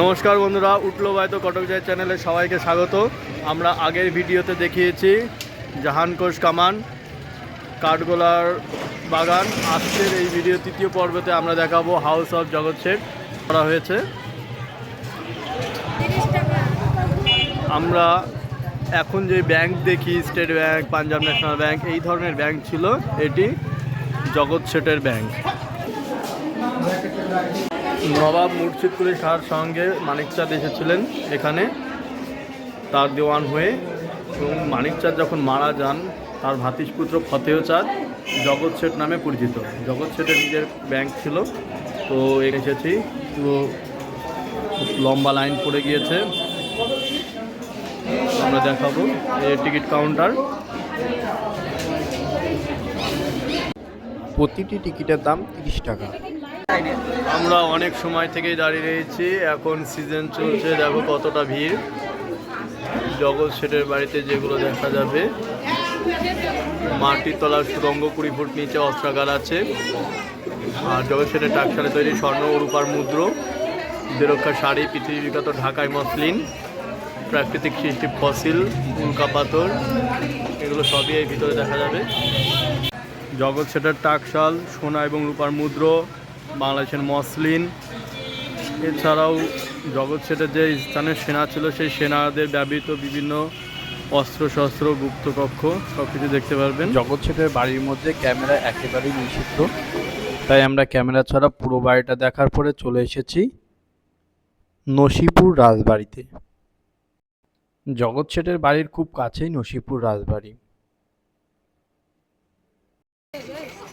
নমস্কার বন্ধুরা, উঠল বাইতো কটক জয় চ্যানেলে সবাইকে স্বাগত। আমরা আগের ভিডিওতে দেখিয়েছি জাহানকোষ কামান, কাঠগোলার বাগান। আজকের এই ভিডিও তৃতীয় পর্বতে আমরা দেখাবো হাউস অফ জগৎ শেঠ করা হয়েছে। আমরা এখন যে ব্যাংক দেখি State Bank Punjab National Bank এই ধরনের ব্যাংক ছিল, এটি জগৎ শেঠের ব্যাংক নবাব মুর্শিদকুলি শাহর সঙ্গে মানিকচাঁদ এসেছিলেন এখানে, তার দেওয়ান হয়ে। এবং মানিকচাঁদ যখন মারা যান, তার ভাতিজপুত্র ফতেহ চাঁদ জগৎ শেঠ নামে পরিচিত। জগৎ শেঠের নিজের ব্যাংক ছিল, তো এসেছি। পুরো লম্বা লাইন পড়ে গিয়েছে। আমরা দেখাবো এই টিকিট কাউন্টার। প্রতিটি টিকিটের দাম তিরিশ টাকা। আমরা অনেক সময় থেকেই দাঁড়িয়ে রয়েছি। এখন সিজন চলছে, দেখো কতটা ভিড়। জগৎ শেঠের বাড়িতে যেগুলো দেখা যাবে। মাটির তলার সুরঙ্গ কুড়ি ফুট নিচে অস্ত্রাগার আছে। আর জগৎ শেঠের টাকশালে তৈরি স্বর্ণ ও রূপার মুদ্র। দেরক্ষা শাড়ি, পৃথিবী বিখ্যাত ঢাকাই মসলিন। প্রাকৃতিক সৃষ্টি ফসিল, উল্কা পাথর। এগুলো সবই এর ভিতরে দেখা যাবে। জগৎ শেঠের টাকশাল সোনা এবং রূপার মুদ্র। বাংলাদেশের মসলিন। এছাড়াও জগৎ শেঠের যে স্থানের সেনা ছিল, সেই সেনাদের ব্যবহৃত বিভিন্ন অস্ত্রশস্ত্র, গুপ্তকক্ষ সব কিছু দেখতে পারবেন। জগৎ শেঠের বাড়ির মধ্যে ক্যামেরা একেবারেই নিষিদ্ধ। তাই আমরা ক্যামেরা ছাড়া পুরো বাড়িটা দেখার পরে চলে এসেছি নসিপুর রাজবাড়িতে। জগৎ শেঠের বাড়ির খুব কাছেই নসিপুর রাজবাড়ি।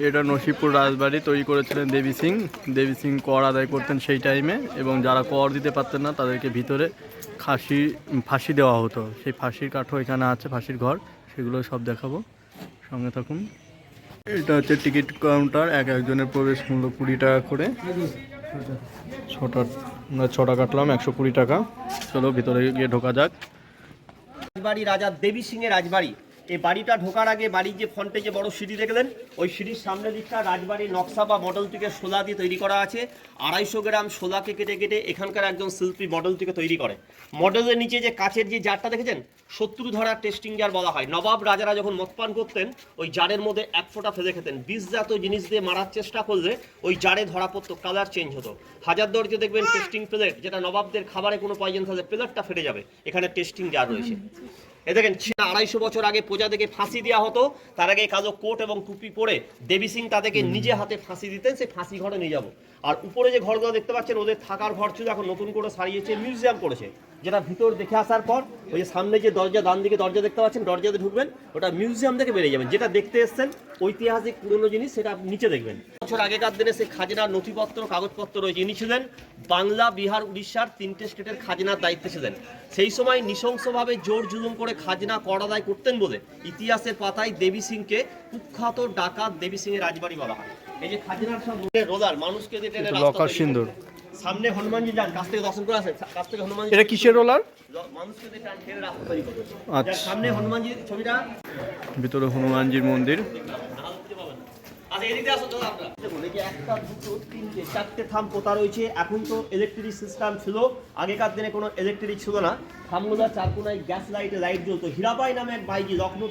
এটা নসিপুর রাজবাড়ি, তৈরি করেছিলেন দেবী সিং। দেবী সিং কর আদায় করতেন সেই টাইমে এবং যারা কর দিতে পারতেন না, তাদেরকে ভিতরে খাসি, ফাঁসি দেওয়া হতো। সেই ফাঁসির কাঠও এখানে আছে, ফাঁসির ঘর। সেগুলো সব দেখাবো। সঙ্গে থাকুন। এটা হচ্ছে টিকিট কাউন্টার, এক একজনের প্রবেশ মূল্য কুড়ি টাকা করে। ছটা ছটা কাটলাম, একশো কুড়ি টাকা। চলো ভিতরে গিয়ে ঢোকা যাক। রাজবাড়ি, রাজা দেবী সিং এর রাজবাড়ি। এই বাড়িটা ঢোকার আগে বাড়ির যে ফ্রন্টে যে বড় সিঁড়ি দেখলেন, ওই সিঁড়ির সামনের দিকটা রাজবাড়ির নকশা বা মডেল থেকে শোলা দিয়ে তৈরি করা আছে। আড়াইশো গ্রাম শোলাকে কেটে কেটে এখানকার একজন শিল্পী মডেল থেকে তৈরি করে। মডেলের নিচে যে কাচের যে জারটা দেখেছেন, শত্রু ধরার টেস্টিং জার বলা হয়। নবাব রাজারা যখন মদপান করতেন, ওই জারের মধ্যে এক ফোঁটা ফেলে খেতেন। বিষজাত জিনিস দিয়ে মারার চেষ্টা করলে ওই জারে ধরা পড়তো কালার চেঞ্জ হতো। হাজার দরজে দেখবেন টেস্টিং প্লেট যেটা নবাবদের খাবারে কোনো পয়জন থাকলে প্লেটটা ফেটে যাবে। এখানে টেস্টিং জার রয়েছে। এ দেখেন আড়াইশো বছর আগে প্রজাদেরকে ফাঁসি দেওয়া হতো। তার আগে কালো কোট এবং টুপি পরে দেবী সিং তাদেরকে নিজে হাতে ফাঁসি দিতেন সেই ফাঁসি ঘরে নিয়ে যাব। আর উপরে যে ঘরগুলো দেখতে পাচ্ছেন ওদের থাকার ঘর ছিল এখন নতুন করে সারিয়েছে মিউজিয়াম করেছে। যেটা ভিতর দেখে আসার পর ওই যে সামনে যে দরজা ডান দিকে দরজা দেখতে পাচ্ছেন দরজাতে ঢুকবেন ওটা মিউজিয়াম থেকে বেরিয়ে যাবেন। যেটা দেখতে এসছেন ঐতিহাসিক পুরনো জিনিস সেটা আপনি নিচে দেখবেন। বছর আগেকার দিনে সেই খাজনার নথিপত্র কাগজপত্র রয়েছে ইনি ছিলেন বাংলা বিহার উড়িষ্যার তিনটে স্টেটের খাজনার দায়িত্বে ছিলেন। সেই সময় নৃশংসভাবে জোর জুলুম করে খাজনা কর আদায় করতেন বলে ইতিহাসের পাতায় দেবী সিংকে কুখ্যাত ডাকাত দেবী সিং এর রাজবাড়ি বলা হয়। এই যে খাজনার সব রোলার মানুষকে দিয়ে টেনে লকার সিন্দুর। সামনে হনুমানজি যান কাছ থেকে দর্শন করে আসেন। কাছ থেকে হনুমানজি এটা কিসের রোলার? মানুষকে দিয়ে টান টেনে রাস্তা তৈরি করতেন। আচ্ছা। সামনে হনুমানজির ছবিটা। ভিতরে হনুমানজির মন্দির আচ্ছা এদিকে আসো দাদা আপনারা দেখুন এই যে তিনটে, চারটে পোতা রয়েছে। এখন তো ইলেকট্রিক সিস্টেম ছিল, আগেকার দিনে কোনো ইলেকট্রিক ছিল না। থামগুলো গ্যাস লাইটে লাইট জ্বলতো। নামে এক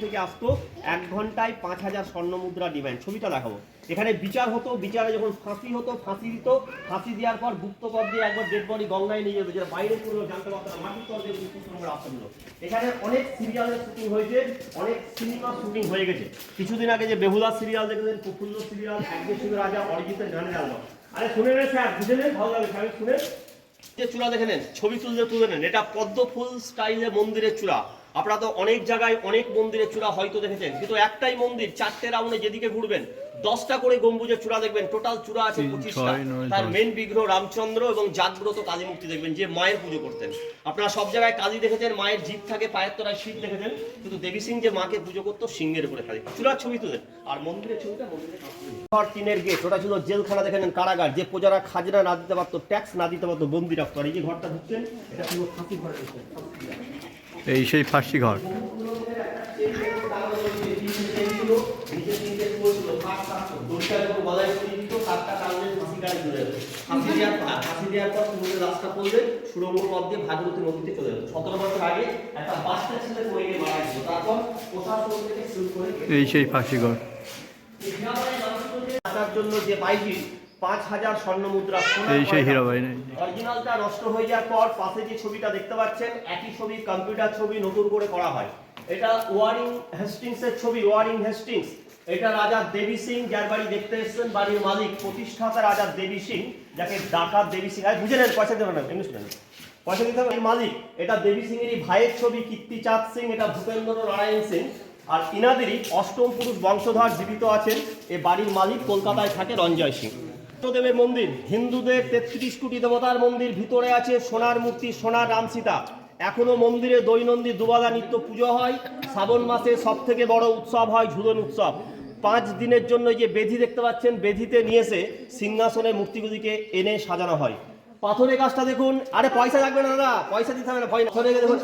থেকে আসতো। এক ঘন্টায় পাঁচ হাজার স্বর্ণ মুদ্রা ছবিটা দেখাবো। এখানে বিচার হতো, বিচারে যখন ফাঁসি হতো, ফাঁসি দিত, ফাঁসি দেওয়ার পর গুপ্তপদ দিয়ে একবার ডেড বডি গঙ্গায় নিয়ে যেত, যেটা বাইরে পুরো জানতে পারতো না, মাটির তল দিয়ে আসতো এখানে অনেক সিরিয়ালের শুটিং হয়েছে, অনেক সিনেমা শুটিং হয়ে গেছে। কিছুদিন আগে যে বেহুলা সিরিয়াল দেখলেন প্রফুল্ল সিরিয়াল একদিন শুধু রাজা, অরিজিতের গানে আলবাম আরে শুনে নেন স্যার, বুঝে নেন ভালো লাগে, স্যার শুনে। যে চূড়া দেখে নেন, ছবি তুলতে তুলে নেন, এটা পদ্ম ফুল স্টাইলে মন্দিরের চূড়া। আপনারা তো অনেক জায়গায় অনেক মন্দিরের চূড়া হয়তো দেখেছেন কিন্তু একটাই মন্দির চারটে রাউন্ডে যেদিকে ঘুরবেন দশটা করে গম্বুজের চূড়া দেখবেন টোটাল চূড়া আছে পঁচিশটা। তার মেন বিগ্রহ রামচন্দ্র এবং জাগ্রত কালী মূর্তি দেখবেন যে মায়ের পুজো করতেন। আপনারা সব জায়গায় কালী দেখেছেন মায়ের জিভ থাকে পায়ের তলায় শীত দেখেছেন কিন্তু দেবী সিং যে মাকে পুজো করতো সিংহের উপরে কালী চূড়ার ছবি তুলেন আর মন্দিরের ছবিটা মন্দিরের ঘর গেট ওটা ছিল জেলখানা দেখে নেন কারাগার যে প্রজারা খাজনা না দিতে পারতো ট্যাক্স না দিতে পারতো বন্দি রাখতো। আর এই যে ঘরটা ঢুকছেন এটা ছিল ফাঁসি ঘর এই সেই ফাঁসি ঘর। সুরঙ্গ পথ দিয়ে ভাগীরথী নদীতে চলে সতেরো বছর আগে একটা বাচ্চা ছেলে পড়ে গিয়ে মারা গেছিল তারপর প্রশাসন থেকে শুরু করে এই সেই ফাঁসিঘর জন্য যে বাইজি পাঁচ হাজার স্বর্ণ মুদ্রা অরিজিনালটা নষ্ট হয়ে যাওয়ার পর পাশে যে ছবিটা দেখতে পাচ্ছেন একই ছবি কম্পিউটার ছবি নতুন করে করা হয়। এটা ওয়ারিং হেস্টিংস এর ছবি ওয়ারিং হেস্টিংস এটা রাজা দেবী সিং যার বাড়ি দেখতে এসেছেন বাড়ির মালিক প্রতিষ্ঠাতা রাজা দেবী সিং যাকে ডাকাত দেবী সিং। আর বুঝে নেন পয়সা দেবেন না এমনি শুনেন পয়সা দিতে হবে মালিক এটা দেবী সিং এরই ভাইয়ের ছবি কীর্তিচাঁদ সিং এটা ভূপেন্দ্র নারায়ণ সিং। আর ইনাদেরই অষ্টম পুরুষ বংশধর জীবিত আছেন এ বাড়ির মালিক কলকাতায় থাকে রঞ্জয় সিং। দেবের মন্দির। হিন্দুদের তেত্রিশ কোটি দেবতার মন্দির ভিতরে আছে সোনার মূর্তি, সোনার রামসীতা এখনও মন্দিরে দৈনন্দিন দুবাদা নিত্য পুজো হয়। শ্রাবণ মাসে সব থেকে বড় উৎসব হয় ঝুলন উৎসব। পাঁচ দিনের জন্য যে বেধি দেখতে পাচ্ছেন, বেধিতে নিয়ে এসে সিংহাসনে মূর্তিগুলিকে এনে সাজানো হয়। পাথরের কাজটা দেখুন। আরে পয়সা লাগবে না দাদা। পয়সা দিতে হবে না ভয় না। দেখুন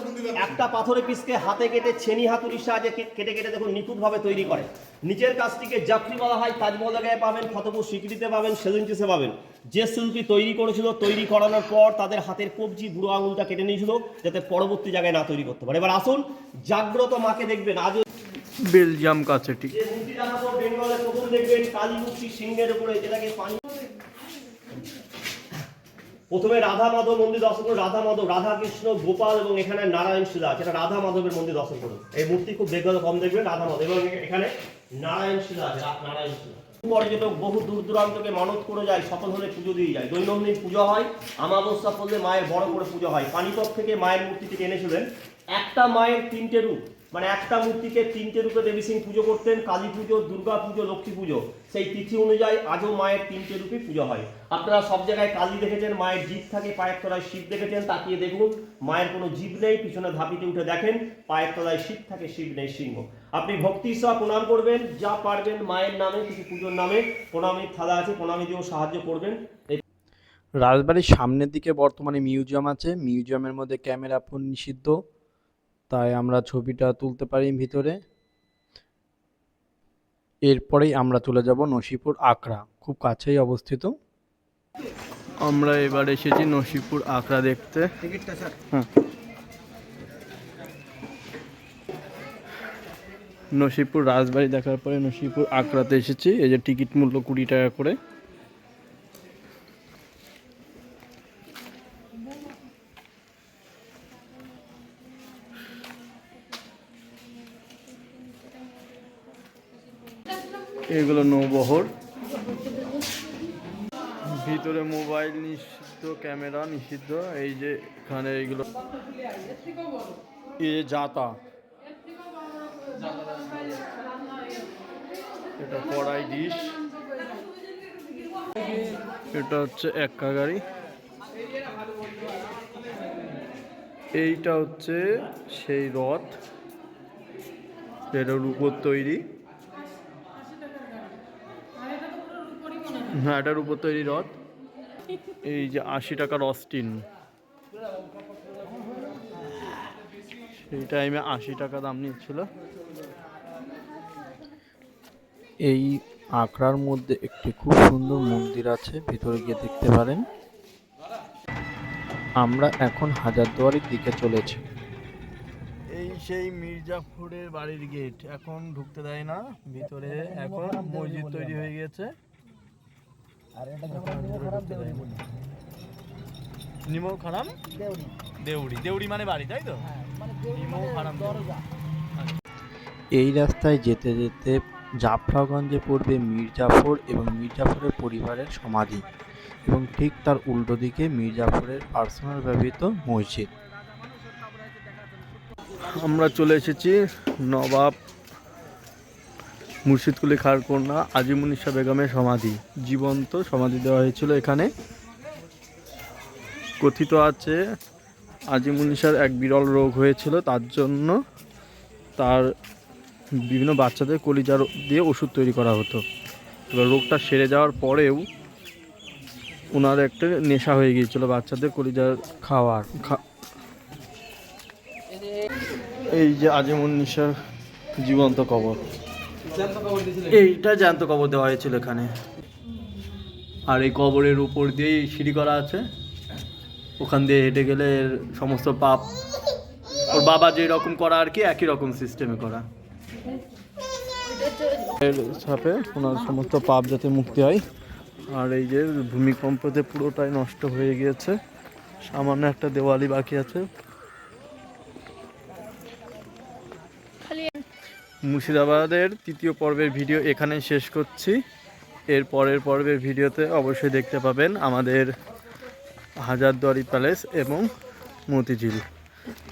একটা পাথরের পিসকে হাতে কেটে ছেনি হাতুড়ির সাহায্যে কেটে কেটে দেখুন নিখুঁতভাবে তৈরি করে। নিচের কাজটিকে জাফরি বলা হয় তাজমহল গায়ে পাবেন ফতপুর স্বীকৃতিতে পাবেন সেজেন্টিসে পাবেন। যে শিল্পী তৈরি করেছিল তৈরি করানোর পর তাদের হাতের কবজি বুড়ো আঙুলটা কেটে নিয়েছিল যাতে পরবর্তী জায়গায় না তৈরি করতে পারে। এবার আসুন জাগ্রত মাকে দেখবেন। আজও বেলজিয়াম কাছেটি। যে মূর্তি দেখার পর বেঙ্গলে প্রথম দেখবেন কালী মূর্তি সিংহের উপরে যেটাকে পানি প্রথমে রাধা মাধব মন্দির দর্শন করুন। রাধা মাধব, রাধা কৃষ্ণ, গোপাল এবং এখানে নারায়ণ শিলা আছে। এটা রাধা মাধবের মন্দির দর্শন করুন। এই মূর্তি খুব বেগত কম দেখবেন, রাধা মাধব। এবং এখানে নারায়ণ শিলা আছে নারায়ণ শিলা। পর্যটক বহু দূর দূরান্তকে মানত করে যায় সকল হলে পুজো দিয়ে যায়। দৈনন্দিন পুজো হয়, আমাবস্যা করলে মায়ের বড় করে পুজো হয়। পানিপথ থেকে মায়ের মূর্তিটিকে এনেছিলেন। একটা মায়ের তিনটে রূপ। মানে একটা মূর্তিকে তিনটে রূপে দেবী সিং পুজো করতেন, কালী পুজো, দুর্গা পুজো, লক্ষ্মী পুজো। সেই তিথি অনুযায়ী আজও মায়ের তিনটে রূপে পুজো হয়। আপনারা সব জায়গায় কালী দেখেছেন, মায়ের জিভ থাকে, পায়ের তলায় শিব দেখেছেন, তাকিয়ে দেখুন, মায়ের কোনো জীব নেই, পিছনে ধাপিতে উঠে দেখেন, পায়ের তলায় শিব থাকে, শিব নেই, সিংহ। আপনি ভক্তি সহ প্রণাম করবেন, যা পারবেন মায়ের নামে, কিছু পুজোর নামে, প্রণামীর থালা আছে প্রণামী দিয়েও সাহায্য করবেন। রাজবাড়ির সামনের দিকে বর্তমানে মিউজিয়াম আছে, মিউজিয়ামের মধ্যে ক্যামেরা ফোন নিষিদ্ধ তাই আমরা ছবিটা তুলতে পারি ভিতরে। এরপরেই আমরা চলে যাব নসিপুর আকরা খুব কাছেই অবস্থিত। আমরা এবার এসেছি নসিপুর আখড়া দেখতে। হ্যাঁ। নসিপুর রাজবাড়ি দেখার পরে নসিপুর আখড়াতে এসেছি। এই যে টিকিট মূল্য কুড়ি টাকা করে। এগুলো নৌবহর। ভিতরে মোবাইল নিষিদ্ধ, ক্যামেরা নিষিদ্ধ, এই যে এখানে এইগুলো এই জাতা। এটা কড়াই ডিশ। এটা হচ্ছে এক্কা গাড়ি। এইটা হচ্ছে সেই রথ। যেটা রূপোর তৈরি। হ্যাঁ এটার উপর তৈরি রথ। এই যে আশি টাকার অস্টিন। সেই টাইমে আশি টাকা দাম নিচ্ছিল। এই আখড়ার মধ্যে একটি খুব সুন্দর মন্দির আছে ভিতরে গিয়ে দেখতে পারেন। আমরা এখন হাজারদুয়ারির দিকে চলেছি। এই সেই মির্জাপুরের বাড়ির গেট এখন ঢুকতে দেয় না ভিতরে এখন মসজিদ তৈরি হয়ে গেছে। নিমো খারাম দেউড়ি। দেউড়ি। মানে বাড়ি তাই তো? নিমো খারাম এই রাস্তায় যেতে যেতে জাফরাগঞ্জে পড়বে মির্জাফর এবং মির্জাফরের পরিবারের সমাধি এবং ঠিক তার উল্টো দিকে মির্জাফরের পার্সোনাল ব্যবহৃত মসজিদ। আমরা চলে এসেছি নবাব মুর্শিদকুলি খার কন্যা আজিমুনিশা বেগমের সমাধি। জীবন্ত সমাধি দেওয়া হয়েছিল এখানে। কথিত আছে আজিমুনিশার এক বিরল রোগ হয়েছিল, তার জন্য তার বিভিন্ন বাচ্চাদের কলিজার দিয়ে ওষুধ তৈরি করা হতো। এবার রোগটা সেরে যাওয়ার পরেও ওনার একটা নেশা হয়ে গিয়েছিল বাচ্চাদের কলিজার খাওয়ার এই যে আজিমুন নিশার জীবন্ত কবর। এইটা জ্যান্ত কবর দেওয়া হয়েছিল এখানে। আর এই কবরের উপর দিয়েই সিঁড়ি করা আছে। ওখান দিয়ে হেঁটে গেলে এর সমস্ত পাপ। ওর বাবা যেই রকম করা আর কি একই রকম সিস্টেমে করা। এর সাথে ওনার সমস্ত পাপ যাতে মুক্তি হয়। আর এই যে ভূমিকম্পতে পুরোটাই নষ্ট হয়ে গিয়েছে। সামান্য একটা দেওয়ালি বাকি আছে। মুর্শিদাবাদের তৃতীয় পর্বের ভিডিও এখানে শেষ করছি। এর পরের পর্বের ভিডিওতে অবশ্যই দেখতে পাবেন আমাদের হাজারদুয়ারি প্যালেস এবং মতিঝিল।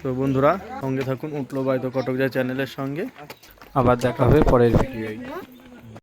তো বন্ধুরা, সঙ্গে থাকুন উঠল বাইতো কটক যায় চ্যানেলের সঙ্গে। আবার দেখা হবে পরের ভিডিওয়।